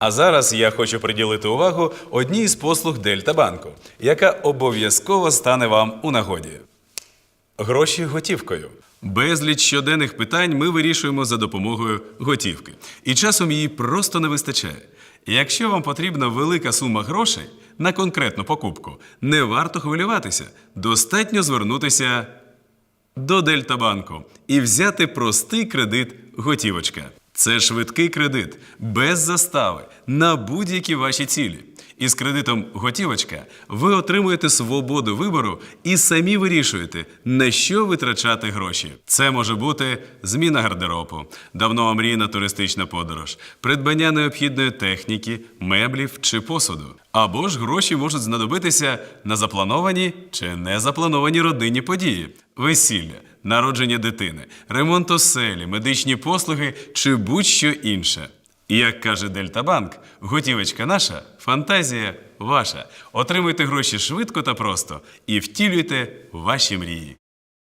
А зараз я хочу приділити увагу одній з послуг Дельта Банку, яка обов'язково стане вам у нагоді. Гроші готівкою. Безліч щоденних питань ми вирішуємо за допомогою готівки. І часом її просто не вистачає. Якщо вам потрібна велика сума грошей на конкретну покупку, не варто хвилюватися. Достатньо звернутися до Дельтабанку і взяти простий кредит готівочка. Це швидкий кредит без застави на будь-які ваші цілі. Із кредитом готівочка ви отримуєте свободу вибору і самі вирішуєте, на що витрачати гроші. Це може бути зміна гардеробу, давно омріяна туристична подорож, придбання необхідної техніки, меблів чи посуду. Або ж гроші можуть знадобитися на заплановані чи незаплановані родинні події, весілля, народження дитини, ремонт оселі, медичні послуги чи будь-що інше. І як каже Дельтабанк, готівочка наша, фантазія ваша. Отримуйте гроші швидко та просто і втілюйте ваші мрії.